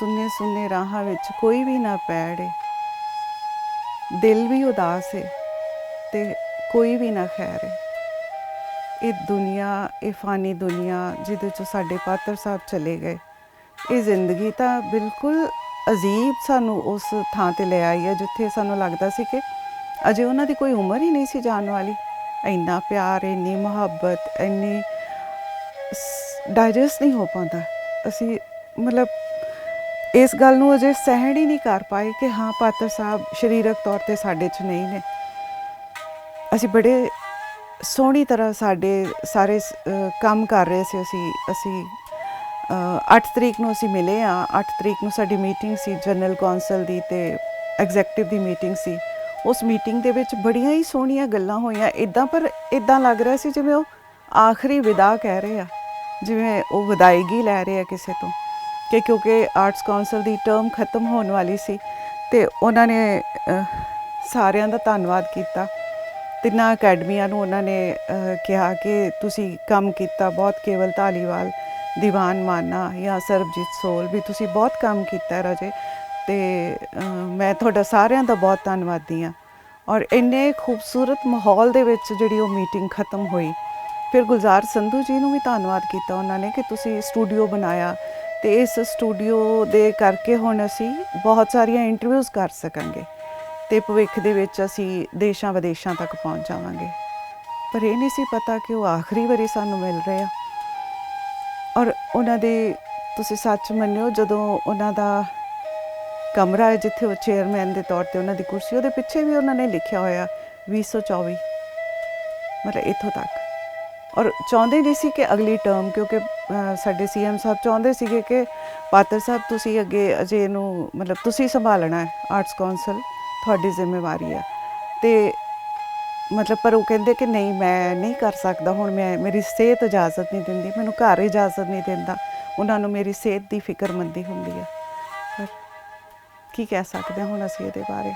ਸੁੰਨੇ ਸੁੰਨੇ ਰਾਹਾਂ ਵਿੱਚ ਕੋਈ ਵੀ ਨਾ ਪੈੜੇ। ਦਿਲ ਵੀ ਉਦਾਸ ਹੈ ਤੇ ਕੋਈ ਵੀ ਨਾ ਖੈਰ ਹੈ ਇਹ ਦੁਨੀਆ, ਇਹ ਫਾਨੀ ਦੁਨੀਆ ਜਿਹਦੇ ਚ ਸਾਡੇ ਪਾਤਰ ਸਾਹਿਬ ਚਲੇ ਗਏ। ਇਹ ਜ਼ਿੰਦਗੀ ਤਾਂ ਬਿਲਕੁਲ ਅਜੀਬ ਸਾਨੂੰ ਉਸ ਥਾਂ ਤੇ ਲੈ ਆਈ ਹੈ ਜਿੱਥੇ ਸਾਨੂੰ ਲੱਗਦਾ ਸੀ ਕਿ ਅਜੇ ਉਹਨਾਂ ਦੀ ਕੋਈ ਉਮਰ ਹੀ ਨਹੀਂ ਸੀ ਜਾਣ ਵਾਲੀ। ਇੰਨਾ ਪਿਆਰ, ਇੰਨੀ ਮੁਹੱਬਤ, ਇੰਨੀ ਡਾਈਜੈਸਟ ਨਹੀਂ ਹੋ ਪਾਉਂਦਾ। ਅਸੀਂ ਮਤਲਬ ਇਸ ਗੱਲ ਨੂੰ ਅਜੇ ਸਹਿਣ ਹੀ ਨਹੀਂ ਕਰ ਪਾਏ ਕਿ ਹਾਂ, ਪਾਤਰ ਸਾਹਿਬ ਸਰੀਰਕ ਤੌਰ ਤੇ ਸਾਡੇ 'ਚ ਨਹੀਂ ਨੇ। ਅਸੀਂ ਬੜੇ ਸੋਹਣੀ ਤਰ੍ਹਾਂ ਸਾਡੇ ਸਾਰੇ ਕੰਮ ਕਰ ਰਹੇ ਸੀ। ਅਸੀਂ ਅਸੀਂ 8 ਤਰੀਕ ਨੂੰ ਅਸੀਂ ਮਿਲੇ ਆ 8 ਤਰੀਕ ਨੂੰ ਸਾਡੀ ਮੀਟਿੰਗ ਸੀ, ਜਨਰਲ ਕੌਂਸਲ ਦੀ ਤੇ ਐਗਜ਼ੈਕਟਿਵ ਦੀ ਮੀਟਿੰਗ ਸੀ। ਉਸ ਮੀਟਿੰਗ ਦੇ ਵਿੱਚ ਬੜੀਆਂ ਹੀ ਸੋਹਣੀਆਂ ਗੱਲਾਂ ਹੋਈਆਂ। ਇਦਾਂ ਪਰ ਇਦਾਂ ਲੱਗ ਰਿਹਾ ਸੀ ਜਿਵੇਂ ਉਹ ਆਖਰੀ ਵਿਦਾ ਕਹਿ ਰਹੇ ਆ। ਜਿਵੇਂ ਉਹ ਵਿਦਾਇਗੀ ਲੈ ਰਹੇ ਆ ਕਿਸੇ ਤੋਂ। ਕਿ ਕਿਉਂਕਿ ਆਰਟਸ ਕਾਉਂਸਲ ਦੀ ਟਰਮ ਖਤਮ ਹੋਣ ਵਾਲੀ ਸੀ ਤੇ ਉਹਨਾਂ ਨੇ ਸਾਰਿਆਂ ਦਾ ਧੰਨਵਾਦ ਕੀਤਾ। ਤਿੰਨਾਂ ਅਕੈਡਮੀਆਂ ਨੂੰ ਉਹਨਾਂ ਨੇ ਕਿਹਾ ਕਿ ਤੁਸੀਂ ਕੰਮ ਕੀਤਾ, ਬਹੁਤ ਕੇਵਲ ਧਾਲੀਵਾਲ, ਦੀਵਾਨ ਮਾਨਾ ਜਾਂ ਸਰਬਜੀਤ ਸੋਲ ਵੀ ਤੁਸੀਂ ਬਹੁਤ ਕੰਮ ਕੀਤਾ ਰਾਜੇ। ਤੇ ਮੈਂ ਤੁਹਾਡਾ ਸਾਰਿਆਂ ਦਾ ਬਹੁਤ ਧੰਨਵਾਦੀ ਹਾਂ। ਔਰ ਇੰਨੇ ਖੂਬਸੂਰਤ ਮਾਹੌਲ ਦੇ ਵਿੱਚ ਜਿਹੜੀ ਉਹ ਮੀਟਿੰਗ ਖਤਮ ਹੋਈ, ਫਿਰ ਗੁਲਜ਼ਾਰ ਸੰਧੂ ਜੀ ਨੂੰ ਵੀ ਧੰਨਵਾਦ ਕੀਤਾ ਉਹਨਾਂ ਨੇ ਕਿ ਤੁਸੀਂ ਸਟੂਡੀਓ ਬਣਾਇਆ ਤੇ ਇਸ ਸਟੂਡੀਓ ਦੇ ਕਰਕੇ ਹੁਣ ਅਸੀਂ ਬਹੁਤ ਸਾਰੀਆਂ ਇੰਟਰਵਿਊਜ਼ ਕਰ ਸਕਾਂਗੇ ਤੇ ਭਵਿੱਖ ਦੇ ਵਿੱਚ ਅਸੀਂ ਦੇਸ਼ਾਂ ਵਿਦੇਸ਼ਾਂ ਤੱਕ ਪਹੁੰਚ ਜਾਵਾਂਗੇ। ਪਰ ਇਹ ਨਹੀਂ ਸੀ ਪਤਾ ਕਿ ਉਹ ਆਖਰੀ ਵਾਰੀ ਸਾਨੂੰ ਮਿਲ ਰਹੇ ਆ। ਔਰ ਉਹਨਾਂ ਦੇ, ਤੁਸੀਂ ਸੱਚ ਮੰਨਿਓ, ਜਦੋਂ ਉਹਨਾਂ ਦਾ ਕਮਰਾ ਹੈ ਜਿੱਥੇ ਉਹ ਚੇਅਰਮੈਨ ਦੇ ਤੌਰ ਤੇ ਉਹਨਾਂ ਦੀ ਕੁਰਸੀ, ਉਹਦੇ ਪਿੱਛੇ ਵੀ ਉਹਨਾਂ ਨੇ ਲਿਖਿਆ ਹੋਇਆ 2024 ਮਤਲਬ ਇੱਥੋਂ ਤੱਕ। ਔਰ ਚਾਹੁੰਦੇ ਨਹੀਂ ਸੀ ਕਿ ਅਗਲੀ ਟਰਮ ਕਿਉਂਕਿ ਅਹ, ਸਾਡੇ ਸੀਐਮ ਸਾਹਿਬ ਚਾਹੁੰਦੇ ਸੀਗੇ ਕਿ ਪਾਤਰ ਸਾਹਿਬ ਤੁਸੀਂ ਅੱਗੇ ਅਜੇ ਇਹਨੂੰ ਮਤਲਬ ਤੁਸੀਂ ਸੰਭਾਲਣਾ ਹੈ ਆਰਟਸ ਕਾਉਂਸਲ ਤੁਹਾਡੀ ਜ਼ਿੰਮੇਵਾਰੀ ਹੈ। ਤੇ ਮਤਲਬ ਪਰ ਉਹ ਕਹਿੰਦੇ ਕਿ ਨਹੀਂ ਮੈਂ ਨਹੀਂ ਕਰ ਸਕਦਾ ਹੁਣ ਮੈਂ ਮੇਰੀ ਸਿਹਤ ਇਜਾਜ਼ਤ ਨਹੀਂ ਦਿੰਦੀ ਮੈਨੂੰ ਘਰ ਇਜਾਜ਼ਤ ਨਹੀਂ ਦਿੰਦਾ। ਉਹਨਾਂ ਨੂੰ ਮੇਰੀ ਸਿਹਤ ਦੀ ਫਿਕਰਮੰਦੀ ਹੁੰਦੀ ਹੈ। ਕੀ ਕਹਿ ਸਕਦੇ ਹਾਂ ਹੁਣ ਅਸੀਂ ਇਹਦੇ ਬਾਰੇ?